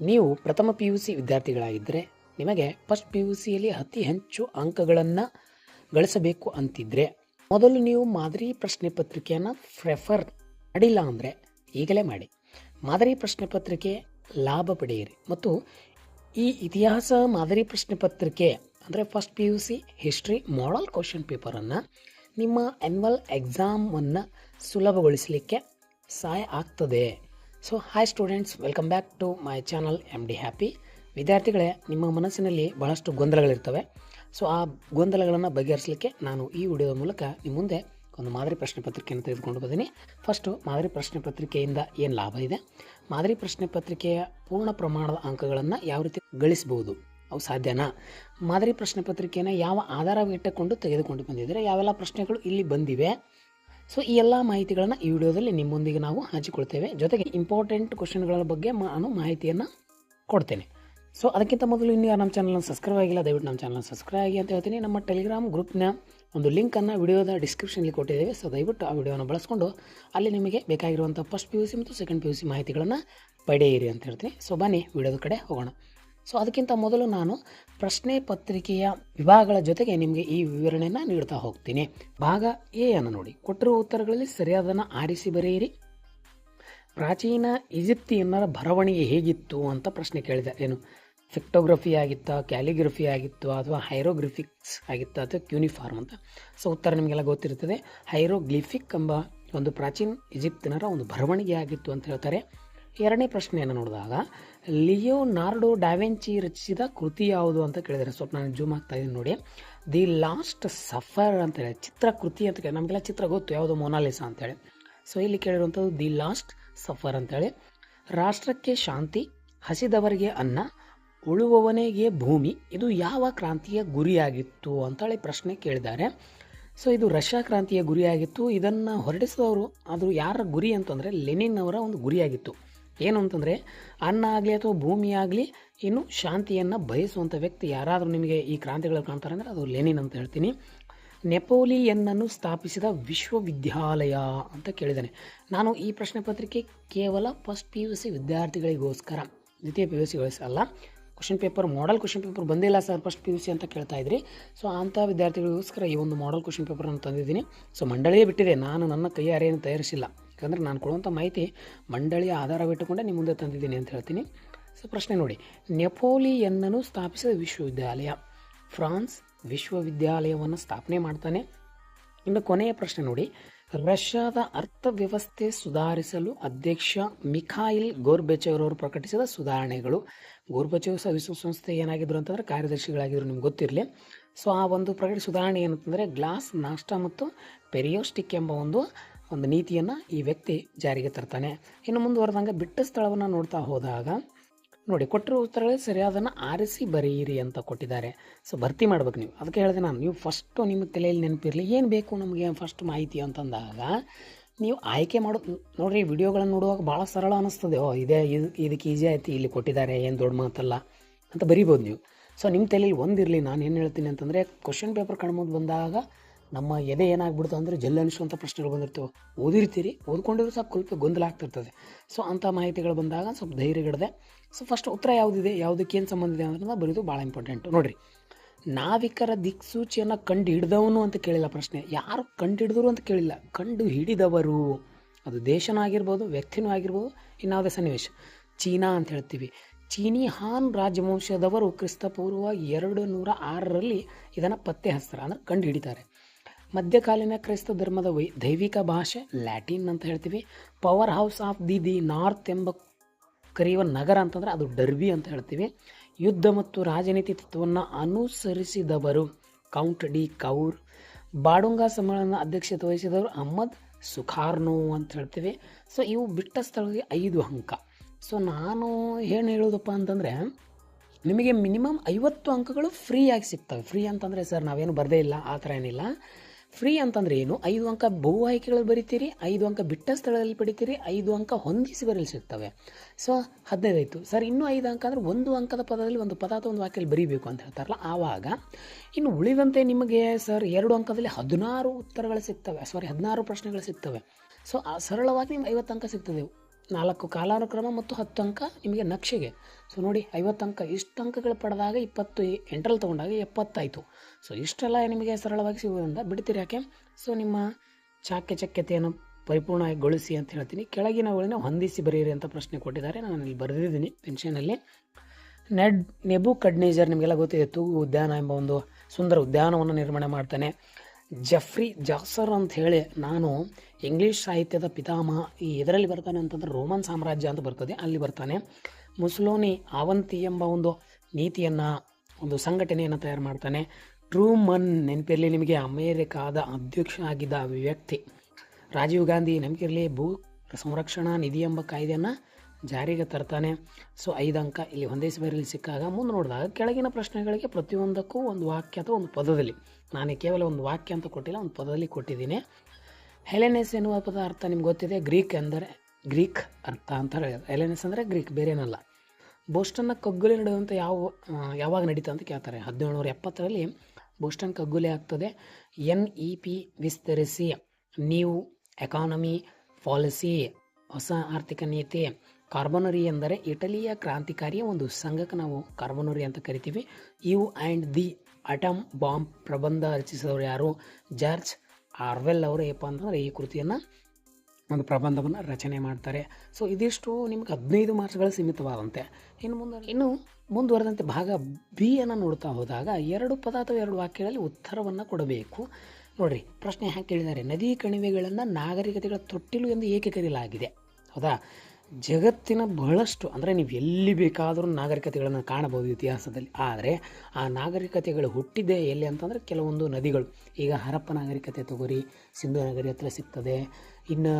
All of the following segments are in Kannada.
ನೀವು ಪ್ರಥಮ ಪಿ ಯು ಸಿ ವಿದ್ಯಾರ್ಥಿಗಳಾಗಿದ್ದರೆ ನಿಮಗೆ ಫಸ್ಟ್ ಪಿ ಯು ಸಿಯಲ್ಲಿ ಅತಿ ಹೆಚ್ಚು ಅಂಕಗಳನ್ನು ಗಳಿಸಬೇಕು ಅಂತಿದ್ರೆ ಮೊದಲು ನೀವು ಮಾದರಿ ಪ್ರಶ್ನೆ ಪತ್ರಿಕೆಯನ್ನು ಪ್ರೆಫರ್ ಮಾಡಿಲ್ಲ ಅಂದರೆ ಈಗಲೇ ಮಾಡಿ. ಮಾದರಿ ಪ್ರಶ್ನೆ ಪತ್ರಿಕೆ ಲಾಭ ಪಡೆಯಿರಿ ಮತ್ತು ಈ ಇತಿಹಾಸ ಮಾದರಿ ಪ್ರಶ್ನೆ ಪತ್ರಿಕೆ ಅಂದರೆ first P U C history model question ಪೇಪರನ್ನು ನಿಮ್ಮ ಆ್ಯನ್ವಲ್ ಎಕ್ಸಾಮನ್ನು ಸುಲಭಗೊಳಿಸಲಿಕ್ಕೆ ಸಹಾಯ ಆಗ್ತದೆ. So hi students welcome back to my channel M D happy ವಿದ್ಯಾರ್ಥಿಗಳೇ, ನಿಮ್ಮ ಮನಸ್ಸಿನಲ್ಲಿ ಬಹಳಷ್ಟು ಗೊಂದಲಗಳಿರ್ತವೆ. ಸೊ ಆ ಗೊಂದಲಗಳನ್ನು ಬಗೆಹರಿಸಲಿಕ್ಕೆ ನಾನು ಈ ವಿಡಿಯೋದ ಮೂಲಕ ನಿಮ್ಮ ಮುಂದೆ ಒಂದು ಮಾದರಿ ಪ್ರಶ್ನೆ ಪತ್ರಿಕೆಯನ್ನು ತೆಗೆದುಕೊಂಡು ಬಂದೀನಿ. ಫಸ್ಟು ಮಾದರಿ ಪ್ರಶ್ನೆ ಪತ್ರಿಕೆಯಿಂದ ಏನು ಲಾಭ ಇದೆ? ಮಾದರಿ ಪ್ರಶ್ನೆ ಪತ್ರಿಕೆಯ ಪೂರ್ಣ ಪ್ರಮಾಣದ ಅಂಕಗಳನ್ನು ಯಾವ ರೀತಿ ಗಳಿಸಬಹುದು? ಅವು ಸಾಧ್ಯನಾ? ಮಾದರಿ ಪ್ರಶ್ನೆ ಪತ್ರಿಕೆಯನ್ನು ಯಾವ ಆಧಾರವಿಟ್ಟುಕೊಂಡು ತೆಗೆದುಕೊಂಡು ಬಂದಿದ್ದರೆ? ಯಾವೆಲ್ಲ ಪ್ರಶ್ನೆಗಳು ಇಲ್ಲಿ ಬಂದಿವೆ? ಸೊ ಈ ಎಲ್ಲ ಮಾಹಿತಿಗಳನ್ನು ಈ ವಿಡಿಯೋದಲ್ಲಿ ನಿಮ್ಮೊಂದಿಗೆ ನಾವು ಹಂಚಿಕೊಳ್ತೇವೆ. ಜೊತೆಗೆ ಇಂಪಾರ್ಟೆಂಟ್ ಕ್ವಶನ್ಗಳ ಬಗ್ಗೆ ನಾನು ಮಾಹಿತಿಯನ್ನು ಕೊಡ್ತೇನೆ. ಸೊ ಅದಕ್ಕಿಂತ ಮೊದಲು ಇನ್ನು ನಮ್ಮ ಚಾನಲ್ನ ಸಬ್ಸ್ಕ್ರೈಬ್ ಆಗಿಲ್ಲ, ದಯವಿಟ್ಟು ನಮ್ಮ ಚಾನಲ್ ಸಬ್ಸ್ಕ್ರೈಬ್ ಆಗಿ ಅಂತ ಹೇಳ್ತೀನಿ. ನಮ್ಮ ಟೆಲಿಗ್ರಾಮ್ ಗ್ರೂಪ್ನ ಒಂದು ಲಿಂಕನ್ನು ವಿಡಿಯೋದ ಡಿಸ್ಕ್ರಿಪ್ಷನಲ್ಲಿ ಕೊಟ್ಟಿದ್ದೇವೆ. ಸೊ ದಯವಿಟ್ಟು ಆ ವಿಡಿಯೋನ ಬಳಸ್ಕೊಂಡು ಅಲ್ಲಿ ನಿಮಗೆ ಬೇಕಾಗಿರುವಂಥ ಫಸ್ಟ್ ಪಿ ಯು ಸಿ ಮತ್ತು ಸೆಕೆಂಡ್ ಪಿ ಯು ಸಿ ಮಾಹಿತಿಗಳನ್ನು ಪಡೆಯಿರಿ ಅಂತ ಹೇಳ್ತೀನಿ. ಸೊ ಬನ್ನಿ, ವಿಡಿಯೋದ ಕಡೆ ಹೋಗೋಣ. ಸೊ ಅದಕ್ಕಿಂತ ಮೊದಲು ನಾನು ಪ್ರಶ್ನೆ ಪತ್ರಿಕೆಯ ವಿಭಾಗಗಳ ಜೊತೆಗೆ ನಿಮಗೆ ಈ ವಿವರಣೆಯನ್ನು ನೀಡ್ತಾ ಹೋಗ್ತೀನಿ. ಭಾಗ ಎ ಅನ್ನು ನೋಡಿ. ಕೊಟ್ಟಿರುವ ಉತ್ತರಗಳಲ್ಲಿ ಸರಿಯಾದನ್ನು ಆರಿಸಿ ಬರೆಯಿರಿ. ಪ್ರಾಚೀನ ಈಜಿಪ್ತಿಯನ್ನರ ಬರವಣಿಗೆ ಹೇಗಿತ್ತು ಅಂತ ಪ್ರಶ್ನೆ ಕೇಳಿದೆ. ಏನು? ಫಿಕ್ಟೋಗ್ರಫಿ ಆಗಿತ್ತಾ, ಕ್ಯಾಲಿಗ್ರಫಿ ಆಗಿತ್ತು, ಅಥವಾ ಹೈರೋಗ್ರಿಫಿಕ್ಸ್ ಆಗಿತ್ತಾ, ಅಥವಾ ಕ್ಯೂನಿಫಾರ್ಮ್ ಅಂತ? ಸೊ ಉತ್ತರ ನಿಮಗೆಲ್ಲ ಗೊತ್ತಿರ್ತದೆ ಹೈರೋಗ್ಲಿಫಿಕ್ ಎಂಬ ಒಂದು ಪ್ರಾಚೀನ ಈಜಿಪ್ತಿನರ ಒಂದು ಬರವಣಿಗೆ ಆಗಿತ್ತು ಅಂತ ಹೇಳ್ತಾರೆ. ಎರಡನೇ ಪ್ರಶ್ನೆಯನ್ನು ನೋಡಿದಾಗ ಲಿಯೋ ನಾರ್ಡೋ ಡಾವೆಂಚಿ ರಚಿಸಿದ ಕೃತಿ ಯಾವುದು ಅಂತ ಕೇಳಿದ್ದಾರೆ. ಸ್ವಲ್ಪ ನಾನು ಜೂಮ್ ಆಗ್ತಾ ಇದ್ದೀನಿ ನೋಡಿ. ದಿ ಲಾಸ್ಟ್ ಸಫರ್ ಅಂತ ಚಿತ್ರ ಕೃತಿ ಅಂತ ಕೇಳಿ. ನಮಗೆಲ್ಲ ಚಿತ್ರ ಗೊತ್ತು, ಯಾವುದು ಮೊನಾಲಿಸಾ ಅಂತೇಳಿ ಸೊ ಇಲ್ಲಿ ಕೇಳಿರುವಂಥದ್ದು ದಿ ಲಾಸ್ಟ್ ಸಫರ್ ಅಂತೇಳಿ ರಾಷ್ಟ್ರಕ್ಕೆ ಶಾಂತಿ, ಹಸಿದವರಿಗೆ ಅನ್ನ, ಉಳುವವನಿಗೆ ಭೂಮಿ, ಇದು ಯಾವ ಕ್ರಾಂತಿಯ ಗುರಿಯಾಗಿತ್ತು ಅಂತೇಳಿ ಪ್ರಶ್ನೆ ಕೇಳಿದ್ದಾರೆ. ಸೊ ಇದು ರಷ್ಯಾ ಕ್ರಾಂತಿಯ ಗುರಿಯಾಗಿತ್ತು. ಇದನ್ನು ಹೊರಡಿಸಿದವರು ಅದು ಯಾರ ಗುರಿ ಅಂತಂದರೆ ಲೆನಿನ್ ಅವರ ಒಂದು ಗುರಿಯಾಗಿತ್ತು. ಏನು ಅಂತಂದರೆ, ಅನ್ನ ಆಗಲಿ ಅಥವಾ ಭೂಮಿ ಆಗಲಿ ಇನ್ನು ಶಾಂತಿಯನ್ನು ಬಯಸುವಂಥ ವ್ಯಕ್ತಿ ಯಾರಾದರೂ ನಿಮಗೆ ಈ ಕ್ರಾಂತಿಗಳು ಕಾಣ್ತಾರೆ ಅಂದರೆ ಅದು ಲೆನಿನ್ ಅಂತ ಹೇಳ್ತೀನಿ. ನೆಪೋಲಿಯನ್ನನ್ನು ಸ್ಥಾಪಿಸಿದ ವಿಶ್ವವಿದ್ಯಾಲಯ ಅಂತ ಕೇಳಿದ್ದಾನೆ. ನಾನು ಈ ಪ್ರಶ್ನೆ ಪತ್ರಿಕೆ ಕೇವಲ ಫಸ್ಟ್ ಪಿ ಯು ಸಿ ವಿದ್ಯಾರ್ಥಿಗಳಿಗೋಸ್ಕರ, ದ್ವಿತೀಯ P U ಸಿಗಳಿಸಲ್ಲ question paper model question paper ಬಂದಿಲ್ಲ sir first P U C ಅಂತ ಕೇಳ್ತಾ ಇದ್ರಿ. ಸೊ ಅಂಥ ವಿದ್ಯಾರ್ಥಿಗಳಿಗೋಸ್ಕರ ಈ ಒಂದು ಮಾಡಲ್ ಕ್ವಶನ್ ಪೇಪರನ್ನು ತಂದಿದ್ದೀನಿ. ಸೊ ಮಂಡಳಿಯೇ ಬಿಟ್ಟಿದೆ. ನಾನು ನನ್ನ ಕೈಯಾರೆಯನ್ನು ತಯಾರಿಸಿಲ್ಲ. ಯಾಕಂದರೆ ನಾನು ಕೊಡುವಂಥ ಮಾಹಿತಿ ಮಂಡಳಿಯ ಆಧಾರವಿಟ್ಟುಕೊಂಡೇ ನಿಮ್ಮ ಮುಂದೆ ತಂದಿದ್ದೀನಿ ಅಂತ ಹೇಳ್ತೀನಿ. ಸೊ ಪ್ರಶ್ನೆ ನೋಡಿ. ನೆಪೋಲಿಯನ್ನನ್ನು ಸ್ಥಾಪಿಸಿದ ವಿಶ್ವವಿದ್ಯಾಲಯ. ಫ್ರಾನ್ಸ್ ವಿಶ್ವವಿದ್ಯಾಲಯವನ್ನು ಸ್ಥಾಪನೆ ಮಾಡ್ತಾನೆ. ಇನ್ನು ಕೊನೆಯ ಪ್ರಶ್ನೆ ನೋಡಿ. ರಷ್ಯಾದ ಅರ್ಥವ್ಯವಸ್ಥೆ ಸುಧಾರಿಸಲು ಅಧ್ಯಕ್ಷ ಮಿಖಾಯಿಲ್ ಗೋರ್ಬೆಚೆವ್ರವರು ಪ್ರಕಟಿಸಿದ ಸುಧಾರಣೆಗಳು. ಗೋರ್ಬಚೇವ್ ಸಹ ವಿಶ್ವಸಂಸ್ಥೆ ಏನಾಗಿದ್ರು ಅಂತಂದರೆ ಕಾರ್ಯದರ್ಶಿಗಳಾಗಿದ್ರು, ನಿಮ್ಗೆ ಗೊತ್ತಿರಲಿ. ಸೊ ಆ ಒಂದು ಪ್ರಕಟ ಸುಧಾರಣೆ ಏನಂತಂದರೆ ಗ್ಲಾಸ್, ನಾಷ್ಟ ಮತ್ತು ಪೆರಿಯೋಸ್ಟಿಕ್ ಎಂಬ ಒಂದು ಒಂದು ನೀತಿಯನ್ನು ಈ ವ್ಯಕ್ತಿ ಜಾರಿಗೆ ತರ್ತಾನೆ. ಇನ್ನು ಮುಂದುವರೆದಂಗೆ ಬಿಟ್ಟ ಸ್ಥಳವನ್ನು ನೋಡ್ತಾ ಹೋದಾಗ, ನೋಡಿ ಕೊಟ್ಟಿರೋ ಉತ್ತರಗಳೇ ಸರಿಯಾದನ್ನು ಆರಿಸಿ ಬರೆಯಿರಿ ಅಂತ ಕೊಟ್ಟಿದ್ದಾರೆ. ಸೊ ಭರ್ತಿ ಮಾಡ್ಬೇಕು ನೀವು. ಅದಕ್ಕೆ ಹೇಳಿದೆ ನಾನು, ನೀವು ಫಸ್ಟು ನಿಮ್ಮ ತಲೆಯಲ್ಲಿ ನೆನಪಿರಲಿ. ಏನು ಬೇಕು ನಮಗೆ ಫಸ್ಟ್ ಮಾಹಿತಿ ಅಂತಂದಾಗ ನೀವು ಆಯ್ಕೆ ಮಾಡೋ, ನೋಡಿರಿ, ವಿಡಿಯೋಗಳನ್ನು ನೋಡುವಾಗ ಭಾಳ ಸರಳ ಅನ್ನಿಸ್ತದೆ ಓ, ಇದೇ, ಇದು, ಇದಕ್ಕೆ ಈಸಿ ಆಯ್ತು, ಇಲ್ಲಿ ಕೊಟ್ಟಿದ್ದಾರೆ, ಏನು ದೊಡ್ಡ ಮಾತಲ್ಲ ಅಂತ ಬರಿಬೋದು ನೀವು. ಸೊ ನಿಮ್ಮ ತಲೆಯಲ್ಲಿ ಒಂದಿರಲಿ ನಾನು ಏನು ಹೇಳ್ತೀನಿ ಅಂತಂದರೆ ಕ್ವಶನ್ ಪೇಪರ್ ಕಣ್ಮುಂದೆ ಬಂದಾಗ ನಮ್ಮ ಎದೆ ಏನಾಗ್ಬಿಡ್ತು ಅಂದರೆ ಜಲ್ ಅನಿಸುವಂಥ ಪ್ರಶ್ನೆಗಳು ಬಂದಿರ್ತವೆ. ಓದಿರ್ತೀರಿ ಓದ್ಕೊಂಡಿರೋ ಸ್ವಲ್ಪ ಸ್ವಲ್ಪ ಗೊಂದಲ ಆಗ್ತಿರ್ತದೆ. ಸೊ ಅಂಥ ಮಾಹಿತಿಗಳು ಬಂದಾಗ ಸ್ವಲ್ಪ ಧೈರ್ಯಗಿಡದೆ ಸೊ ಫಸ್ಟ್ ಉತ್ತರ ಯಾವುದಿದೆ ಯಾವುದಕ್ಕೇನು ಸಂಬಂಧ ಇದೆ ಅನ್ನೋದನ್ನ ಭಾಳ ಇಂಪಾರ್ಟೆಂಟು ನೋಡಿರಿ ನಾವಿಕರ ದಿಕ್ಸೂಚಿಯನ್ನು ಕಂಡು ಹಿಡ್ದವನು ಅಂತ ಕೇಳಿಲ್ಲ ಪ್ರಶ್ನೆ. ಯಾರು ಕಂಡು ಹಿಡಿದ್ರು ಅಂತ ಕೇಳಿಲ್ಲ. ಕಂಡು ಹಿಡಿದವರು. ಅದು ದೇಶನೂ ಆಗಿರ್ಬೋದು, ವ್ಯಕ್ತಿನೂ ಆಗಿರ್ಬೋದು, ಇನ್ನಾವುದೇ ಸನ್ನಿವೇಶ. ಚೀನಾ ಅಂತ ಹೇಳ್ತೀವಿ. ಚೀನಿ ಹಾನ್ ರಾಜವಂಶದವರು ಕ್ರಿಸ್ತಪೂರ್ವ ಎರಡು ನೂರ ಆರರಲ್ಲಿ ಇದನ್ನು ಪತ್ತೆ ಹಚ್ತಾರೆ ಅಂದರೆ ಕಂಡು ಹಿಡಿತಾರೆ. ಮಧ್ಯಕಾಲೀನ ಕ್ರೈಸ್ತ ಧರ್ಮದ ವೈ, ದೈವಿಕ ಭಾಷೆ, ಲ್ಯಾಟಿನ್ ಅಂತ ಹೇಳ್ತೀವಿ. Power house of the the north ಎಂಬ ಕರೆಯುವ ನಗರ ಅಂತಂದರೆ ಅದು ಡರ್ಬಿ ಅಂತ ಹೇಳ್ತೀವಿ. ಯುದ್ಧ ಮತ್ತು ರಾಜನೀತಿ ತತ್ವವನ್ನು ಅನುಸರಿಸಿದವರು. Count de Cavour. ಬಾಡುಂಗ ಸಮ್ಮೇಳನ ಅಧ್ಯಕ್ಷತೆ ವಹಿಸಿದವರು ಅಹ್ಮದ್ ಸುಖಾರ್ನೋ ಅಂತ ಹೇಳ್ತೀವಿ. ಸೊ ಇವು ಬಿಟ್ಟ ಸ್ಥಳಕ್ಕೆ ಐದು ಅಂಕ. ಸೊ ನಾನು ಏನು ಹೇಳೋದಪ್ಪ ಅಂತಂದರೆ, ನಿಮಗೆ ಮಿನಿಮಮ್ ಐವತ್ತು ಅಂಕಗಳು ಫ್ರೀಯಾಗಿ ಸಿಗ್ತವೆ. ಫ್ರೀ ಅಂತಂದರೆ ಸರ್, ನಾವೇನು ಬರದೇ ಇಲ್ಲ, ಆ ಥರ ಏನಿಲ್ಲ. ಫ್ರೀ ಅಂತಂದರೆ ಏನು? ಐದು ಅಂಕ ಬಹು ಆಯ್ಕೆಗಳು ಬರಿತೀರಿ, ಐದು ಅಂಕ ಬಿಟ್ಟ ಸ್ಥಳದಲ್ಲಿ ಪಡಿತೀರಿ, ಐದು ಅಂಕ ಹೊಂದಿಸಿ ಬರಲು ಸಿಗ್ತವೆ. ಸೊ, ಹದಿನೈದಾಯ್ತು. ಸರ್, ಇನ್ನೂ ಐದು ಅಂಕ ಅಂದರೆ ಒಂದು ಅಂಕದ ಪದದಲ್ಲಿ ಒಂದು ಪದ ಒಂದು ವಾಕ್ಯದಲ್ಲಿ ಬರೀಬೇಕು ಅಂತ ಹೇಳ್ತಾರಲ್ಲ, ಆವಾಗ ಇನ್ನು ಉಳಿದಂತೆ ನಿಮಗೆ ಸರ್ ಎರಡು ಅಂಕದಲ್ಲಿ ಹದಿನಾರು ಉತ್ತರಗಳು ಸಿಗ್ತವೆ ಸಾರಿ ಹದಿನಾರು ಪ್ರಶ್ನೆಗಳು ಸಿಗ್ತವೆ. ಸೊ ಸರಳವಾಗಿ ನಿಮ್ಗೆ ಐವತ್ತು ಅಂಕ ಸಿಗ್ತದೆ. ನಾಲ್ಕು ಕಾಲಾನುಕ್ರಮ ಮತ್ತು ಹತ್ತು ಅಂಕ ನಿಮಗೆ ನಕ್ಷೆಗೆ. ಸೊ ನೋಡಿ, ಐವತ್ತು ಅಂಕ, ಇಷ್ಟು ಅಂಕಗಳು ಪಡೆದಾಗ ಇಪ್ಪತ್ತು, ಎಂಟ್ರಲ್ಲಿ ತೊಗೊಂಡಾಗ ಎಪ್ಪತ್ತಾಯಿತು ಸೊ ಇಷ್ಟೆಲ್ಲ ನಿಮಗೆ ಸರಳವಾಗಿ ಸಿಗೋದ್ರಿಂದ ಬಿಡ್ತೀರಿ ಯಾಕೆ? ಸೊ ನಿಮ್ಮ ಚಾಕ್ಯಚಕ್ಯತೆಯನ್ನು ಪರಿಪೂರ್ಣಗೊಳಿಸಿ ಅಂತ ಹೇಳ್ತೀನಿ. ಕೆಳಗಿನ ಕೆಳಗಿನವುಗಳನ್ನ ಹೊಂದಿಸಿ ಬರೆಯಿರಿ ಅಂತ ಪ್ರಶ್ನೆ ಕೊಟ್ಟಿದ್ದಾರೆ. ನಾನು ಇಲ್ಲಿ ಬರೆದಿದ್ದೀನಿ ಪೆನ್ಷನಲ್ಲಿ. ನೆಡ್, ನೆಬು ಕಡ್ನೇಜರ್ ನಿಮಗೆಲ್ಲ ಗೊತ್ತಿದೆ. ತೂಗು ಉದ್ಯಾನ ಎಂಬ ಒಂದು ಸುಂದರ ಉದ್ಯಾನವನ್ನು ನಿರ್ಮಾಣ ಮಾಡ್ತಾನೆ. ಜಫ್ರಿ ಜಾಸರ್ ಅಂತ ಹೇಳಿ ನಾನು ಇಂಗ್ಲೀಷ್ ಸಾಹಿತ್ಯದ ಪಿತಾಮಹ, ಈ ಇದರಲ್ಲಿ ಬರ್ತಾನೆ ಅಂತಂದ್ರೆ ರೋಮನ್ ಸಾಮ್ರಾಜ್ಯ ಅಂತ ಬರ್ತದೆ, ಅಲ್ಲಿ ಬರ್ತಾನೆ. ಮುಸ್ಲೋನಿ ಅವಂತಿ ಎಂಬ ಒಂದು ನೀತಿಯನ್ನು, ಒಂದು ಸಂಘಟನೆಯನ್ನು ತಯಾರು ಮಾಡ್ತಾನೆ. ಟ್ರೂಮನ್ ನೆನಪಿರಲಿ, ನಿಮಗೆ ಅಮೇರಿಕಾದ ಅಧ್ಯಕ್ಷ ಆಗಿದ್ದ ವ್ಯಕ್ತಿ. ರಾಜೀವ್ ಗಾಂಧಿ ನೆನಪಿರಲಿ, ಭೂ ಸಂರಕ್ಷಣಾ ನಿಧಿ ಎಂಬ ಕಾಯ್ದೆಯನ್ನು ಜಾರಿಗೆ ತರ್ತಾನೆ. ಸೊ, ಐದು ಅಂಕ ಇಲ್ಲಿ ಒಂದೇ ಬರಲಿ ಸಿಕ್ಕಾಗ, ಮುಂದೆ ನೋಡಿದಾಗ ಕೆಳಗಿನ ಪ್ರಶ್ನೆಗಳಿಗೆ ಪ್ರತಿಯೊಂದಕ್ಕೂ ಒಂದು ವಾಕ್ಯ ಅಥವಾ ಒಂದು ಪದದಲ್ಲಿ. ನಾನು ಕೇವಲ ಒಂದು ವಾಕ್ಯ ಅಂತ ಕೊಟ್ಟಿಲ್ಲ, ಒಂದು ಪದದಲ್ಲಿ ಕೊಟ್ಟಿದ್ದೀನಿ. ಹೆಲೆನೆಸ್ ಎನ್ನುವ ಪದ ಅರ್ಥ ನಿಮ್ಗೆ ಗೊತ್ತಿದೆ, ಗ್ರೀಕ್ ಅಂದರೆ ಗ್ರೀಕ್ ಅರ್ಥ ಅಂತ ಹೇಳಿದ್ರು ಹೆಲೆನೆಸ್ ಅಂದರೆ ಗ್ರೀಕ್, ಬೇರೇನಲ್ಲ. ಬೋಸ್ಟನ್ನ ಕಗ್ಗುಲೆ ನಡೆಯುವಂಥ ಯಾವ ಯಾವಾಗ ನಡೀತಾ ಅಂತ ಕೇಳ್ತಾರೆ. ಹದಿನೇಳುನೂರ ಎಪ್ಪತ್ತರಲ್ಲಿ ಬೋಸ್ಟನ್ ಕಗ್ಗುಲೆ ಆಗ್ತದೆ. ಎನ್ ಇ ಪಿ ವಿಸ್ತರಿಸಿ ನ್ಯೂ ಎಕಾನಮಿ ಪಾಲಿಸಿ, ಹೊಸ ಆರ್ಥಿಕ ನೀತಿ, ಕಾರ್ಬನರಿ ಎಂದರೆ ಇಟಲಿಯ ಕ್ರಾಂತಿಕಾರಿಯ ಒಂದು ಸಂಘಕ್ಕೆ ನಾವು ಕಾರ್ಬನರಿ ಅಂತ ಕರಿತೀವಿ. You and the atom bomb ಪ್ರಬಂಧ ರಚಿಸಿದವರು ಯಾರು? ಜಾರ್ಜ್ ಆರ್ವೆಲ್ ಅವರು. ಏನಪ್ಪ ಅಂತಂದ್ರೆ ಈ ಕೃತಿಯನ್ನು, ಒಂದು ಪ್ರಬಂಧವನ್ನು ರಚನೆ ಮಾಡ್ತಾರೆ. ಸೊ ಇದಿಷ್ಟು ನಿಮ್ಗೆ ಹದಿನೈದು ಮಾರ್ಚ್ಗಳು ಸೀಮಿತವಾದಂತೆ. ಇನ್ನು ಮುಂದೆ ಇನ್ನು ಮುಂದುವರೆದಂತೆ ಭಾಗ ಬಿ ಅನ್ನು ನೋಡ್ತಾ ಹೋದಾಗ ಎರಡು ಪದ ಅಥವಾ ಎರಡು ವಾಕ್ಯಗಳಲ್ಲಿ ಉತ್ತರವನ್ನು ಕೊಡಬೇಕು. ನೋಡ್ರಿ, ಪ್ರಶ್ನೆ ಹ್ಯಾಕೆ ಕೇಳಿದ್ದಾರೆ? ನದಿ ಕಣಿವೆಗಳನ್ನು ನಾಗರಿಕತೆಗಳ ತೊಟ್ಟಿಲು ಎಂದು ಏಕೆ ಕರೆಯಲಾಗಿದೆ? ಹೌದಾ? ಜಗತ್ತಿನ ಬಹಳಷ್ಟು, ಅಂದರೆ ನೀವು ಎಲ್ಲಿ ಬೇಕಾದರೂ ನಾಗರಿಕತೆಗಳನ್ನು ಕಾಣಬಹುದು ಇತಿಹಾಸದಲ್ಲಿ. ಆದರೆ ಆ ನಾಗರಿಕತೆಗಳು ಹುಟ್ಟಿದೆ ಎಲ್ಲಿ ಅಂತಂದರೆ ಕೆಲವೊಂದು ನದಿಗಳು. ಈಗ ಹರಪ್ಪ ನಾಗರಿಕತೆ ತಗೋರಿ, ಸಿಂಧು ನಗರಿ ಹತ್ರ ಸಿಗ್ತದೆ. ಇನ್ನು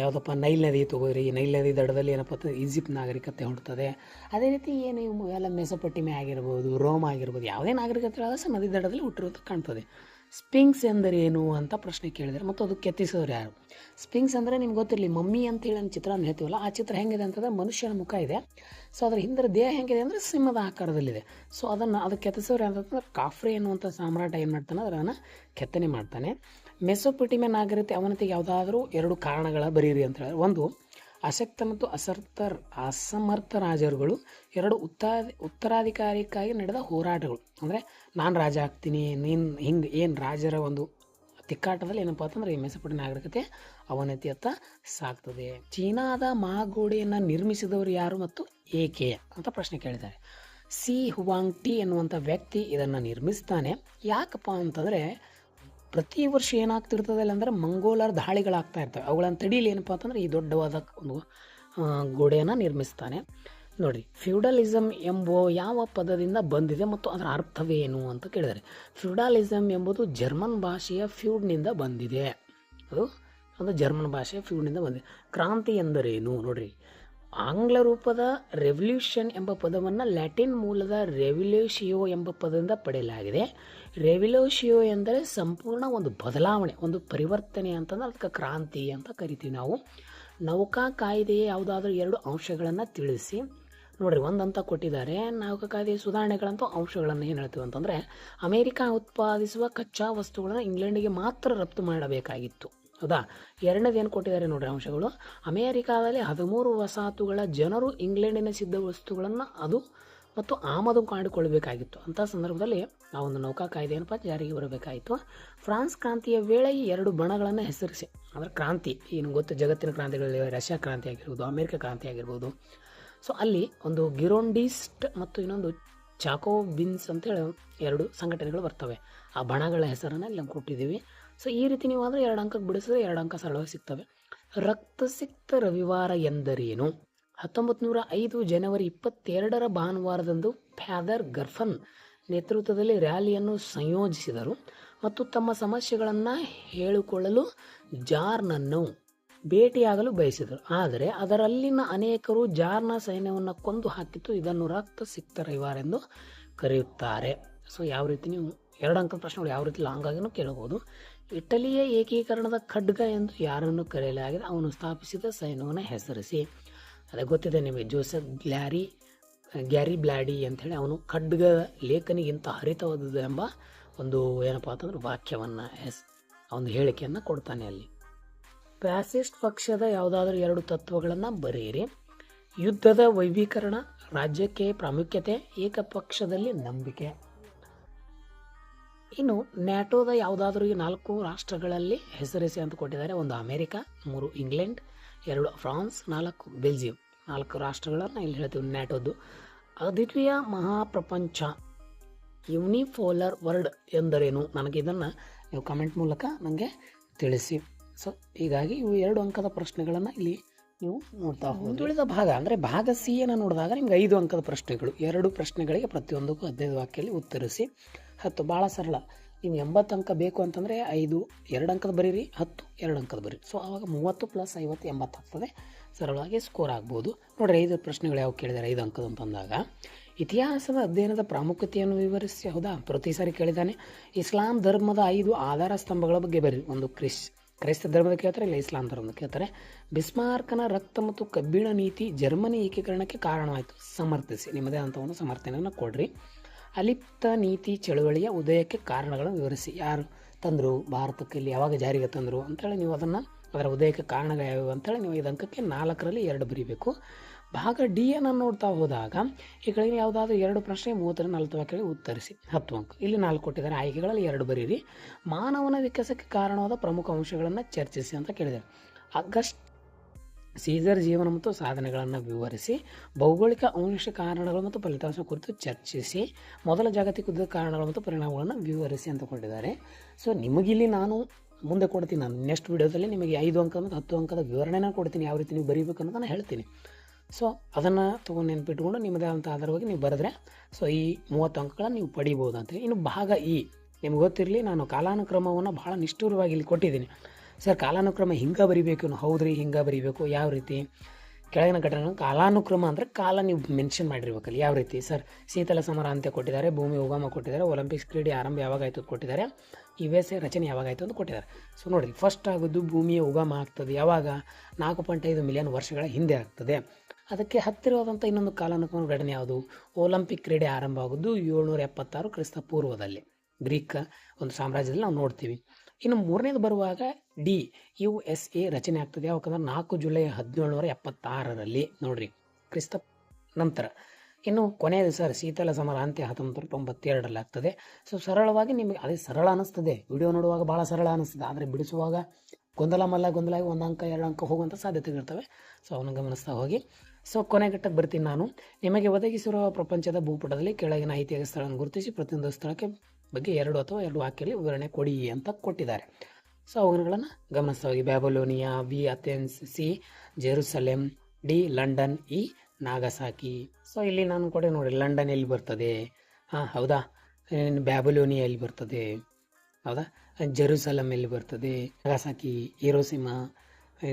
ಯಾವುದಪ್ಪ, ನೈಲ್ ನದಿ ತಗೋರಿ. ನೈಲ್ ನದಿ ದಡದಲ್ಲಿ ಏನಪ್ಪ ಈಜಿಪ್ಟ್ ನಾಗರಿಕತೆ ಹುಡ್ತದೆ ಅದೇ ರೀತಿ ಏನು ಇವು ಎಲ್ಲ ಮೆಸೊಪಟ್ಟಿಮೆ ಆಗಿರ್ಬೋದು, ರೋಮ್ ಆಗಿರ್ಬೋದು, ಯಾವುದೇ ನಾಗರಿಕತೆ ಸಹ ನದಿ ದಡದಲ್ಲಿ ಹುಟ್ಟಿರೋದು ಕಾಣ್ತದೆ. ಎಂದರೆ ಏನು ಅಂತ ಪ್ರಶ್ನೆ ಕೇಳಿದರೆ ಮತ್ತು ಅದು ಕೆತ್ತಿಸೋರು ಯಾರು? ಸ್ಪಿಂಕ್ಸ್ ಅಂದರೆ ನಿಮ್ಗೆ ಗೊತ್ತಿರಲಿ, ಮಮ್ಮಿ ಅಂತೇಳಿ ಒಂದು ಚಿತ್ರ ಹೇಳ್ತೀವಲ್ಲ, ಆ ಚಿತ್ರ ಹೆಂಗಿದೆ ಅಂತಂದ್ರೆ ಮನುಷ್ಯನ ಮುಖ ಇದೆ. ಸೊ ಅದರ ಹಿಂದೆ ದೇಹ ಹೆಂಗಿದೆ ಅಂದರೆ ಸಿಂಹದ ಆಕಾರದಲ್ಲಿದೆ. ಸೊ ಅದನ್ನು ಅದು ಕೆತ್ತಿಸೋರು ಅಂತಂದ್ರೆ ಕಾಫ್ರಿ ಎನ್ನುವಂಥ ಸಾಮ್ರಾಟ ಏನು ಮಾಡ್ತಾನೆ, ಅದನ್ನು ಕೆತ್ತನೆ ಮಾಡ್ತಾನೆ. ಮೆಸೊಪೊಟಿಮೆ ನಾಗರಿಕತೆ ಅವನತಿಗೆ ಯಾವುದಾದ್ರೂ ಎರಡು ಕಾರಣಗಳ ಬರೀರಿ ಅಂತ ಹೇಳಿದ್ರೆ ಒಂದು ಅಶಕ್ತ ಮತ್ತು ಅಸರ್ಥ, ಅಸಮರ್ಥ ರಾಜರುಗಳು ಎರಡು ಉತ್ತರ ಉತ್ತರಾಧಿಕಾರಿಕ್ಕಾಗಿ ನಡೆದ ಹೋರಾಟಗಳು. ಅಂದರೆ ನಾನು ರಾಜ ಆಗ್ತೀನಿ, ನೀನು ಹಿಂಗೆ, ಏನು ರಾಜರ ಒಂದು ತಿಕ್ಕಾಟದಲ್ಲಿ ಏನಪ್ಪ ಅಂತಂದ್ರೆ ಈ ಮೆಸಪಟಿ ನಾಗರಿಕತೆ ಅವನತಿಯತ್ತ ಸಾಕ್ತದೆ ಚೀನಾದ ಮಹಾಗೋಡೆಯನ್ನು ನಿರ್ಮಿಸಿದವರು ಯಾರು ಮತ್ತು ಏಕೆ ಅಂತ ಪ್ರಶ್ನೆ ಕೇಳಿದ್ದಾರೆ. ಸಿ ಹುವಾಂಗ್ ಟಿ ಎನ್ನುವಂಥ ವ್ಯಕ್ತಿ ಇದನ್ನು ನಿರ್ಮಿಸ್ತಾನೆ. ಯಾಕಪ್ಪ ಅಂತಂದರೆ ಪ್ರತಿ ವರ್ಷ ಏನಾಗ್ತಿರ್ತದಲ್ಲ ಅಂದ್ರೆ ಮಂಗೋಲರ ದಾಳಿಗಳಾಗ್ತಾ ಇರ್ತವೆ. ಅವುಗಳನ್ನು ತಡೀಲಿ ಏನಪ್ಪ ಅಂತಂದ್ರೆ ಈ ದೊಡ್ಡವಾದ ಒಂದು ಗೋಡೆಯನ್ನು ನಿರ್ಮಿಸ್ತಾನೆ. ನೋಡಿ ಫ್ಯೂಡಲಿಸಮ್ ಎಂಬ ಯಾವ ಪದದಿಂದ ಬಂದಿದೆ ಮತ್ತು ಅದರ ಅರ್ಥವೇನು ಅಂತ ಕೇಳಿದರೆ ಫ್ಯೂಡಲಿಸಮ್ ಎಂಬುದು ಜರ್ಮನ್ ಭಾಷೆಯ ಫ್ಯೂಡ್ನಿಂದ ಬಂದಿದೆ. ಅದು ಅದು ಜರ್ಮನ್ ಭಾಷೆಯ ಫ್ಯೂಡ್ನಿಂದ ಬಂದಿದೆ. ಕ್ರಾಂತಿ ಎಂದರೇನು? ನೋಡ್ರಿ ಆಂಗ್ಲ ರೂಪದ ರೆವಲ್ಯೂಷನ್ ಎಂಬ ಪದವನ್ನು ಲ್ಯಾಟಿನ್ ಮೂಲದ ರೆವಲ್ಯೂಷಿಯೋ ಎಂಬ ಪದದಿಂದ ಪಡೆಯಲಾಗಿದೆ. ರೆವಲ್ಯೂಷಿಯೋ ಎಂದರೆ ಸಂಪೂರ್ಣ ಒಂದು ಬದಲಾವಣೆ, ಒಂದು ಪರಿವರ್ತನೆ ಅಂತಂದ್ರೆ ಅದಕ್ಕೆ ಕ್ರಾಂತಿ ಅಂತ ಕರಿತೀವಿ ನಾವು. ನೌಕಾ ಕಾಯ್ದೆಯ ಯಾವುದಾದ್ರೂ ಎರಡು ಅಂಶಗಳನ್ನು ತಿಳಿಸಿ. ನೋಡ್ರಿ ಒಂದಂತ ಕೊಟ್ಟಿದ್ದಾರೆ, ನೌಕಾ ಕಾಯ್ದೆಯ ಸುಧಾರಣೆಗಳಂತ ಅಂಶಗಳನ್ನು ಏನು ಹೇಳ್ತೀವಿ ಅಂತಂದರೆ ಅಮೇರಿಕಾ ಉತ್ಪಾದಿಸುವ ಕಚ್ಚಾ ವಸ್ತುಗಳನ್ನು ಇಂಗ್ಲೆಂಡಿಗೆ ಮಾತ್ರ ರಫ್ತು ಮಾಡಬೇಕಾಗಿತ್ತು. ಹೌದಾ? ಎರಡನೇದು ಏನು ಕೊಟ್ಟಿದ್ದಾರೆ ನೋಡ್ರಿ ಅಂಶಗಳು. ಅಮೇರಿಕಾದಲ್ಲಿ ಹದಿಮೂರು ವಸಾಹತುಗಳ ಜನರು ಇಂಗ್ಲೆಂಡಿನ ಸಿದ್ಧ ವಸ್ತುಗಳನ್ನು ಅದು ಮತ್ತು ಆಮದು ಮಾಡಿಕೊಳ್ಬೇಕಾಗಿತ್ತು. ಅಂಥ ಸಂದರ್ಭದಲ್ಲಿ ಆ ಒಂದು ನೌಕಾ ಕಾಯ್ದೆ ಏನಪ್ಪ, ಜಾರಿಗೆ ಬರಬೇಕಾಯಿತು. ಫ್ರಾನ್ಸ್ ಕ್ರಾಂತಿಯ ವೇಳೆ ಈ ಎರಡು ಬಣಗಳನ್ನು ಹೆಸರಿಸಿ. ಅಂದರೆ ಕ್ರಾಂತಿ, ಏನು ಗೊತ್ತು? ಜಗತ್ತಿನ ಕ್ರಾಂತಿಗಳಲ್ಲಿ ರಷ್ಯಾ ಕ್ರಾಂತಿ ಆಗಿರ್ಬೋದು, ಅಮೇರಿಕ ಕ್ರಾಂತಿ ಆಗಿರ್ಬೋದು. ಸೊ ಅಲ್ಲಿ ಒಂದು ಗಿರೋಂಡಿಸ್ಟ್ ಮತ್ತು ಇನ್ನೊಂದು ಚಾಕೋ ಬಿನ್ಸ್ ಅಂತೇಳಿ ಎರಡು ಸಂಘಟನೆಗಳು ಬರ್ತವೆ. ಆ ಬಣಗಳ ಹೆಸರನ್ನು ಇಲ್ಲಿ ಕೊಟ್ಟಿದ್ದೀವಿ. ಸೊ ಈ ರೀತಿ ನೀವು ಆದರೆ ಎರಡು ಅಂಕಕ್ಕೆ ಬಿಡಿಸಿದ್ರೆ ಎರಡು ಅಂಕ ಸರಳವಾಗಿ ಸಿಗ್ತವೆ. ರಕ್ತಸಿಕ್ತ ರವಿವಾರ ಎಂದರೇನು? ಹತ್ತೊಂಬತ್ತು ನೂರ ಐದು ಜನವರಿ ಇಪ್ಪತ್ತೆರಡರ ಭಾನುವಾರದಂದು ಫ್ಯಾದರ್ ಗರ್ಫನ್ ನೇತೃತ್ವದಲ್ಲಿ ರ್ಯಾಲಿಯನ್ನು ಸಂಯೋಜಿಸಿದರು ಮತ್ತು ತಮ್ಮ ಸಮಸ್ಯೆಗಳನ್ನು ಹೇಳಿಕೊಳ್ಳಲು ಜಾರ್ನನ್ನು ಭೇಟಿಯಾಗಲು ಬಯಸಿದರು. ಆದರೆ ಅದರಲ್ಲಿನ ಅನೇಕರು ಜಾರ್ನ ಸೈನ್ಯವನ್ನು ಕೊಂದು ಹಾಕಿತ್ತು. ಇದನ್ನು ರಕ್ತಸಿಕ್ತ ರವಿವಾರ ಎಂದು ಕರೆಯುತ್ತಾರೆ. ಸೊ ಯಾವ ರೀತಿ ನೀವು ಎರಡು ಅಂಕದ ಪ್ರಶ್ನೆಗಳು ಯಾವ ರೀತಿ ಲಾಂಗ್ ಆಗಿನೂ ಕೇಳಬಹುದು. ಇಟಲಿಯ ಏಕೀಕರಣದ ಖಡ್ಗ ಎಂದು ಯಾರನ್ನು ಕರೆಯಲಾಗಿದೆ? ಅವನು ಸ್ಥಾಪಿಸಿದ ಸೈನ್ಯವನ್ನು ಹೆಸರಿಸಿ. ಅದೇ ಗೊತ್ತಿದೆ ನಿಮಗೆ, ಜೋಸೆಫ್ ಗ್ಲಾರಿ, ಗ್ಯಾರಿ ಬ್ಲಾಡಿ ಅಂಥೇಳಿ ಅವನು ಖಡ್ಗ ಲೇಖನಿಗಿಂತ ಹರಿತವಾದದ್ದು ಎಂಬ ಒಂದು ಏನಪ್ಪ ಅಂತಂದ್ರೆ ವಾಕ್ಯವನ್ನು ಹೆಸ್, ಒಂದು ಹೇಳಿಕೆಯನ್ನು ಕೊಡ್ತಾನೆ ಅಲ್ಲಿ. ಫ್ಯಾಸಿಸ್ಟ್ ಪಕ್ಷದ ಯಾವುದಾದ್ರೂ ಎರಡು ತತ್ವಗಳನ್ನು ಬರೆಯಿರಿ. ಯುದ್ಧದ ವೈವೀಕರಣ, ರಾಜ್ಯಕ್ಕೆ ಪ್ರಾಮುಖ್ಯತೆ, ಏಕಪಕ್ಷದಲ್ಲಿ ನಂಬಿಕೆ. ಇನ್ನು ನ್ಯಾಟೋದ ಯಾವುದಾದ್ರೂ ಈ ನಾಲ್ಕು ರಾಷ್ಟ್ರಗಳಲ್ಲಿ ಹೆಸರಿಸಿ ಅಂತ ಕೊಟ್ಟಿದ್ದಾರೆ ಒಂದು ಅಮೇರಿಕಾ, ಮೂರು ಇಂಗ್ಲೆಂಡ್, ಎರಡು ಫ್ರಾನ್ಸ್, ನಾಲ್ಕು ಬೆಲ್ಜಿಯಂ. ನಾಲ್ಕು ರಾಷ್ಟ್ರಗಳನ್ನು ಇಲ್ಲಿ ಹೇಳ್ತೀವಿ ನ್ಯಾಟೋದು ಅದ್ವಿತೀಯ ಮಹಾಪ್ರಪಂಚ ಯುನಿಫೋಲರ್ ವರ್ಡ್ ಎಂದರೇನು? ನನಗೆ ಇದನ್ನು ನೀವು ಕಮೆಂಟ್ ಮೂಲಕ ನನಗೆ ತಿಳಿಸಿ. ಸೊ, ಹೀಗಾಗಿ ಇವು ಎರಡು ಅಂಕದ ಪ್ರಶ್ನೆಗಳನ್ನು ಇಲ್ಲಿ ನೀವು ನೋಡ್ತಾ ಮುಂದುಳಿದ ಭಾಗ ಅಂದರೆ ಭಾಗ ಸಿ ಅನ್ನು ನೋಡಿದಾಗ ನಿಮ್ಗೆ ಐದು ಅಂಕದ ಪ್ರಶ್ನೆಗಳು. ಎರಡು ಪ್ರಶ್ನೆಗಳಿಗೆ ಪ್ರತಿಯೊಂದಕ್ಕೂ ಹದಿನೈದು ವಾಕ್ಯದಲ್ಲಿ ಉತ್ತರಿಸಿ. ಹತ್ತು ಭಾಳ ಸರಳ. ನೀವು ಎಂಬತ್ತು ಅಂಕ ಬೇಕು ಅಂತಂದರೆ ಐದು, ಎರಡು ಅಂಕದ ಬರೀರಿ, ಹತ್ತು, ಎರಡು ಅಂಕದ ಬರೀರಿ. ಸೊ ಆವಾಗ ಮೂವತ್ತು ಪ್ಲಸ್ ಐವತ್ತು ಎಂಬತ್ತು ಆಗ್ತದೆ ಸರಳವಾಗಿ ಸ್ಕೋರ್ ಆಗ್ಬೋದು. ನೋಡಿರಿ, ಐದು ಪ್ರಶ್ನೆಗಳು ಯಾವ ಕೇಳಿದ್ದಾರೆ ಐದು ಅಂಕದ ಅಂತಂದಾಗ ಇತಿಹಾಸದ ಅಧ್ಯಯನದ ಪ್ರಾಮುಖ್ಯತೆಯನ್ನು ವಿವರಿಸಿ ಹೌದಾ? ಪ್ರತಿ ಸಾರಿ ಕೇಳಿದ್ದಾನೆ. ಇಸ್ಲಾಂ ಧರ್ಮದ ಐದು ಆಧಾರ ಸ್ತಂಭಗಳ ಬಗ್ಗೆ ಬರೀ ಒಂದು ಕ್ರಿಸ್, ಕ್ರೈಸ್ತ ಧರ್ಮದ ಕೇಳ್ತಾರೆ, ಇಲ್ಲ ಇಸ್ಲಾಂ ಧರ್ಮದ ಕೇಳ್ತಾರೆ. ಬಿಸ್ಮಾರ್ಕನ ರಕ್ತ ಮತ್ತು ಕಬ್ಬಿಣ ನೀತಿ ಜರ್ಮನಿ ಏಕೀಕರಣಕ್ಕೆ ಕಾರಣವಾಯಿತು. ಸಮರ್ಥಿಸಿ. ನಿಮ್ಮದೇ ಅಂತ ಒಂದು ಸಮರ್ಥನೆಯನ್ನು ಕೊಡ್ರಿ. ಅಲಿಪ್ತ ನೀತಿ ಚಳುವಳಿಯ ಉದಯಕ್ಕೆ ಕಾರಣಗಳನ್ನು ವಿವರಿಸಿ. ಯಾರು ತಂದರು? ಭಾರತಕ್ಕೆ ಇಲ್ಲಿ ಯಾವಾಗ ಜಾರಿಗೆ ತಂದರು? ಅಂತೇಳಿ ನೀವು ಅದನ್ನು ಅದರ ಉದಯಕ್ಕೆ ಕಾರಣಗಳು ಯಾವ್ಯಾವು ಅಂತೇಳಿ ನೀವು ಐದು ಅಂಕಕ್ಕೆ ನಾಲ್ಕರಲ್ಲಿ ಎರಡು ಬರೀಬೇಕು. ಭಾಗ ಡಿ ಅನ್ನು ನೋಡ್ತಾ ಹೋದಾಗ ಈ ಕೆಳಗಿನ ಯಾವುದಾದ್ರೂ ಎರಡು ಪ್ರಶ್ನೆ ಮೂವತ್ತರ ನಲವತ್ತು ವಾಕ್ಯಗಳಿಗೆ ಉತ್ತರಿಸಿ. ಹತ್ತು ಅಂಕ. ಇಲ್ಲಿ ನಾಲ್ಕು ಕೊಟ್ಟಿದ್ದಾರೆ. ಆಯ್ಕೆಗಳಲ್ಲಿ ಎರಡು ಬರೀರಿ. ಮಾನವನ ವಿಕಾಸಕ್ಕೆ ಕಾರಣವಾದ ಪ್ರಮುಖ ಅಂಶಗಳನ್ನು ಚರ್ಚಿಸಿ ಅಂತ ಕೇಳಿದ್ದಾರೆ. ಆಗಸ್ಟ್ ಸೀಸರ್ ಜೀವನ ಮತ್ತು ಸಾಧನೆಗಳನ್ನು ವಿವರಿಸಿ, ಭೌಗೋಳಿಕ ಅಂಶ ಕಾರಣಗಳು ಮತ್ತು ಫಲಿತಾಂಶ ಕುರಿತು ಚರ್ಚಿಸಿ, ಮೊದಲ ಜಾಗತಿಕ ಯುದ್ಧದ ಕಾರಣಗಳು ಮತ್ತು ಪರಿಣಾಮಗಳನ್ನು ವಿವರಿಸಿ ಅಂತ ಕೊಟ್ಟಿದ್ದಾರೆ. ಸೊ ನಿಮಗಿಲ್ಲಿ ನಾನು ಮುಂದೆ ಕೊಡ್ತೀನಿ, ನಾನು ನೆಕ್ಸ್ಟ್ ವಿಡಿಯೋದಲ್ಲಿ ನಿಮಗೆ ಐದು ಅಂಕ ಮತ್ತು ಹತ್ತು ಅಂಕದ ವಿವರಣೆನ ಕೊಡ್ತೀನಿ, ಯಾವ ರೀತಿ ನೀವು ಬರೀಬೇಕು ನಾನು ಹೇಳ್ತೀನಿ. ಸೊ ಅದನ್ನು ತೊಗೊಂಡು ನೆನ್ಪಿಟ್ಕೊಂಡು ನಿಮ್ಮದೇ ಆದಂಥ ಆಧಾರವಾಗಿ ನೀವು ಬರೆದ್ರೆ ಸೊ ಈ ಮೂವತ್ತು ಅಂಕಗಳನ್ನು ನೀವು ಪಡಿಬೋದು ಅಂತ ಇನ್ನು ಭಾಗ ಇ, ನಿಮ್ಗೆ ಗೊತ್ತಿರಲಿ, ನಾನು ಕಾಲಾನುಕ್ರಮವನ್ನು ಭಾಳ ನಿಷ್ಠುರವಾಗಿ ಇಲ್ಲಿ ಕೊಟ್ಟಿದ್ದೀನಿ. ಸರ್, ಕಾಲಾನುಕ್ರಮ ಹಿಂಗೆ ಬರಿಬೇಕು ಹೌದ್ರಿ, ಹಿಂಗೆ ಬರಿಬೇಕು. ಯಾವ ರೀತಿ? ಕೆಳಗಿನ ಘಟನೆ ಕಾಲಾನುಕ್ರಮ ಅಂದರೆ ಕಾಲ ನೀವು ಮೆನ್ಷನ್ ಮಾಡಿರ್ಬೇಕಲ್ಲ, ಯಾವ ರೀತಿ? ಸರ್, ಶೀತಲ ಸಮರ ಅಂತ ಕೊಟ್ಟಿದ್ದಾರೆ, ಭೂಮಿ ಉಗಮ ಕೊಟ್ಟಿದ್ದಾರೆ ಒಲಿಂಪಿಕ್ಸ್ ಕ್ರೀಡೆ ಆರಂಭ ಯಾವಾಗಾಯಿತು ಅಂತ ಕೊಟ್ಟಿದ್ದಾರೆ ಎಸ್ ಎ ರಚನೆ ಯಾವಾಗಾಯಿತು ಅಂತ ಕೊಟ್ಟಿದ್ದಾರೆ. ಸೊ ನೋಡಿ ಫಸ್ಟ್ ಆಗೋದು ಭೂಮಿಯ ಉಗಮ ಆಗ್ತದೆ. ಯಾವಾಗ? ನಾಲ್ಕು ಪಾಯಿಂಟ್ ಐದು ಮಿಲಿಯನ್ ವರ್ಷಗಳ ಹಿಂದೆ ಆಗ್ತದೆ. ಅದಕ್ಕೆ ಹತ್ತಿರವಾದಂಥ ಇನ್ನೊಂದು ಕಾಲಾನುಕ್ರಮ ಘಟನೆ ಯಾವುದು? ಒಲಿಂಪಿಕ್ ಕ್ರೀಡೆ ಆರಂಭ ಆಗೋದು ಏಳ್ನೂರ ಎಪ್ಪತ್ತಾರು ಕ್ರಿಸ್ತ ಪೂರ್ವದಲ್ಲಿ. ಗ್ರೀಕ್ ಒಂದು ಸಾಮ್ರಾಜ್ಯದಲ್ಲಿ ನಾವು ನೋಡ್ತೀವಿ. ಇನ್ನು ಮೂರನೇದು ಬರುವಾಗ ಡಿ, ಯು ಎಸ್ ಎ ರಚನೆ ಆಗ್ತದೆ. ಯಾಕಂದ್ರೆ ನಾಲ್ಕು ಜುಲೈ ಹದಿನೇಳುನೂರ ಎಪ್ಪತ್ತಾರರಲ್ಲಿ ನೋಡ್ರಿ, ಕ್ರಿಸ್ತ ನಂತರ. ಇನ್ನು ಕೊನೆಯದು ಸರ್, ಶೀತಲ ಸಮರ, ಅಂತ್ಯ ಹತ್ತೊಂಬತ್ತು ತೊಂಬತ್ತೆರಡರಲ್ಲಿ ಆಗ್ತದೆ. ಸೊ, ಸರಳವಾಗಿ ನಿಮಗೆ, ಅದೇ ಸರಳ ಅನ್ನಿಸ್ತದೆ ವಿಡಿಯೋ ನೋಡುವಾಗ ಭಾಳ ಸರಳ ಅನ್ನಿಸ್ತದೆ ಆದರೆ ಬಿಡಿಸುವಾಗ ಗೊಂದಲ ಮಲ್ಲ ಗೊಂದಲ ಒಂದು ಅಂಕ, ಎರಡು ಅಂಕ ಹೋಗುವಂಥ ಸಾಧ್ಯತೆಗಳಿರ್ತವೆ ಸೊ, ಅವನ್ನ ಗಮನಿಸ್ತಾ ಹೋಗಿ. ಸೊ ಕೊನೆಗಟ್ಟಕ್ಕೆ ಬರ್ತೀನಿ ನಾನು. ನಿಮಗೆ ಒದಗಿಸಿರುವ ಪ್ರಪಂಚದ ಭೂಪಟದಲ್ಲಿ ಕೆಳಗಿನ ಐತಿಹಾಸಿಕ ಸ್ಥಳವನ್ನು ಗುರುತಿಸಿ ಪ್ರತಿಯೊಂದು ಸ್ಥಳಕ್ಕೆ ಬಗ್ಗೆ ಎರಡು ಅಥವಾ ಎರಡು ವಾಕ್ಯದಲ್ಲಿ ವಿವರಣೆ ಕೊಡಿ ಅಂತ ಕೊಟ್ಟಿದ್ದಾರೆ. ಸೊ ಅವುಗಳನ್ನು ಗಮನಿಸ್ತಾ ಹೋಗಿ Babylonia B Athens, C, Jerusalem, D, London, E, Nagasaki. So ಇಲ್ಲಿ ನಾನು ಕೂಡ ನೋಡಿ, ಲಂಡನ್ ಎಲ್ಲಿ ಬರ್ತದೆ? ಹಾಂ, ಹೌದಾ? ಬ್ಯಾಬಲೋನಿಯಾ ಎಲ್ಲಿ ಬರ್ತದೆ? ಹೌದಾ? ಜೆರುಸಲಂ ಎಲ್ಲಿ ಬರ್ತದೆ? ನಾಗಸಾಕಿ, ಹಿರೋಸಿಮಾ,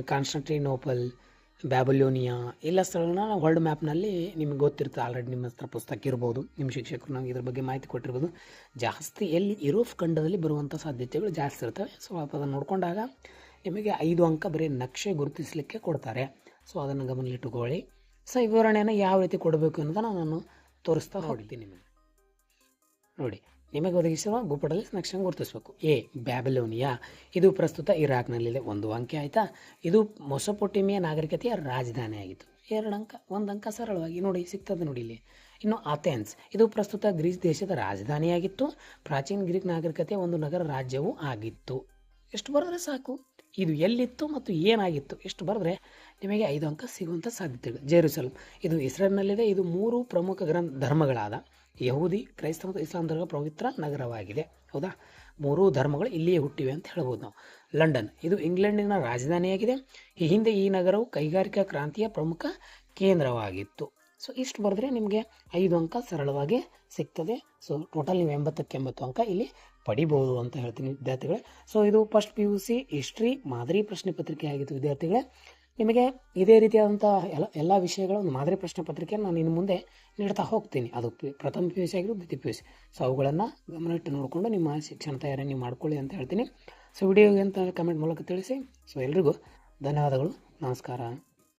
ಕಾನ್ಸ್ಟಂಟಿನೋಪಲ್ ಬ್ಯಾಬಲೋನಿಯಾ, ಎಲ್ಲ ಸ್ಥಳಗಳನ್ನ ನಾವು ವರ್ಲ್ಡ್ ಮ್ಯಾಪ್ನಲ್ಲಿ ನಿಮಗೆ ಗೊತ್ತಿರುತ್ತೆ ಆಲ್ರೆಡಿ ನಿಮ್ಮ ಹತ್ರ ಪುಸ್ತಕ ಇರ್ಬೋದು, ನಿಮ್ಮ ಶಿಕ್ಷಕರು ನಮಗೆ ಇದ್ರ ಬಗ್ಗೆ ಮಾಹಿತಿ ಕೊಟ್ಟಿರ್ಬೋದು. ಜಾಸ್ತಿ ಎಲ್ಲಿ ಯುರೋಪ್ ಖಂಡದಲ್ಲಿ ಬರುವಂಥ ಸಾಧ್ಯತೆಗಳು ಜಾಸ್ತಿ ಇರ್ತವೆ. ಸೊ ಅದನ್ನು ನೋಡಿಕೊಂಡಾಗ ನಿಮಗೆ ಐದು ಅಂಕ ಬರೀ ನಕ್ಷೆ ಗುರುತಿಸಲಿಕ್ಕೆ ಕೊಡ್ತಾರೆ. ಸೊ ಅದನ್ನು ಗಮನದಲ್ಲಿಟ್ಟುಕೊಳ್ಳಿ ಸೊ ವಿವರಣೆಯನ್ನು ಯಾವ ರೀತಿ ಕೊಡಬೇಕು ಅನ್ನೋದನ್ನು ನಾನು ತೋರಿಸ್ತಾ ಹೋಗ್ತೀನಿ ನಿಮಗೆ. ನೋಡಿ ನಿಮಗೆ ಒದಗಿಸಿರುವ ಭೂಪಟದಲ್ಲಿ ನಕ್ಷೆ ಗುರುತಿಸಬೇಕು. A, Babylonia. ಇದು ಪ್ರಸ್ತುತ ಇರಾಕ್ನಲ್ಲಿದೆ. ಒಂದು ಅಂಕೆ ಆಯಿತಾ? ಇದು ಮೊಸಪೊಟಿಮಿಯ ನಾಗರಿಕತೆಯ ರಾಜಧಾನಿ ಆಗಿತ್ತು ಎರಡು ಅಂಕ, ಒಂದು ಅಂಕ ಸರಳವಾಗಿ ನೋಡಿ, ಸಿಗ್ತದೆ ನೋಡಿ ಇಲ್ಲಿ. ಇನ್ನು ಅಥೆನ್ಸ್. ಇದು ಪ್ರಸ್ತುತ ಗ್ರೀಸ್ ದೇಶದ ರಾಜಧಾನಿಯಾಗಿತ್ತು. ಪ್ರಾಚೀನ ಗ್ರೀಕ್ ನಾಗರಿಕತೆಯ ಒಂದು ನಗರ ರಾಜ್ಯವೂ ಆಗಿತ್ತು. ಎಷ್ಟು ಬರೆದ್ರೆ ಸಾಕು? ಇದು ಎಲ್ಲಿತ್ತು ಮತ್ತು ಏನಾಗಿತ್ತು? ಎಷ್ಟು ಬರೆದ್ರೆ ನಿಮಗೆ ಐದು ಅಂಕ ಸಿಗುವಂಥ ಸಾಧ್ಯತೆಗಳು. ಜೆರುಸಲಂ. ಇದು ಇಸ್ರೇಲ್ನಲ್ಲಿದೆ. ಇದು ಮೂರು ಪ್ರಮುಖ ಗ್ರಂಥ ಧರ್ಮಗಳಾದ ಯಹೂದಿ ಕ್ರೈಸ್ತ ಮತ್ತು ಇಸ್ಲಾಂ ಧರ್ಮ ಪವಿತ್ರ ನಗರವಾಗಿದೆ. ಹೌದಾ? ಮೂರೂ ಧರ್ಮಗಳು ಇಲ್ಲಿಯೇ ಹುಟ್ಟಿವೆ ಅಂತ ಹೇಳ್ಬೋದು ನಾವು. ಲಂಡನ್. ಇದು ಇಂಗ್ಲೆಂಡಿನ ರಾಜಧಾನಿಯಾಗಿದೆ. ಈ ಹಿಂದೆ ಈ ನಗರವು ಕೈಗಾರಿಕಾ ಕ್ರಾಂತಿಯ ಪ್ರಮುಖ ಕೇಂದ್ರವಾಗಿತ್ತು. ಸೊ ಇಷ್ಟು ಬರೆದ್ರೆ ನಿಮಗೆ ಐದು ಅಂಕ ಸರಳವಾಗಿ ಸಿಗ್ತದೆ. ಸೊ ಟೋಟಲ್ ನೀವು ಎಂಬತ್ತಕ್ಕೆ ಎಂಬತ್ತು ಅಂಕ ಇಲ್ಲಿ ಪಡಿಬೋದು ಅಂತ ಹೇಳ್ತೀನಿ ವಿದ್ಯಾರ್ಥಿಗಳೇ. ಸೊ ಇದು first P U C history ಮಾದರಿ ಪ್ರಶ್ನೆ ಪತ್ರಿಕೆ ಆಗಿತ್ತು ವಿದ್ಯಾರ್ಥಿಗಳೇ ನಿಮಗೆ ಇದೇ ರೀತಿಯಾದಂಥ ಎಲ್ಲ ಎಲ್ಲ ವಿಷಯಗಳ ಒಂದು ಮಾದರಿ ಪ್ರಶ್ನೆ ಪತ್ರಿಕೆಯನ್ನು ನಾನು ಇನ್ನು ಮುಂದೆ ನೀಡ್ತಾ ಹೋಗ್ತೀನಿ. ಅದು ಪ್ರಥಮ ಪಿ ಯು ಸಿ ಆಗಿರೋ ದ್ವಿತೀಯ ಪಿ ಯು ಸಿ. ಸೊ ಅವುಗಳನ್ನು ಗಮನವಿಟ್ಟು ನೋಡಿಕೊಂಡು ನಿಮ್ಮ ಶಿಕ್ಷಣ ತಯಾರಿ ನೀವು ಮಾಡ್ಕೊಳ್ಳಿ ಅಂತ ಹೇಳ್ತೀನಿ. ಸೊ ವಿಡಿಯೋಗೆ ಅಂತ ಕಮೆಂಟ್ ಮೂಲಕ ತಿಳಿಸಿ. ಸೊ ಎಲ್ರಿಗೂ ಧನ್ಯವಾದಗಳು. ನಮಸ್ಕಾರ.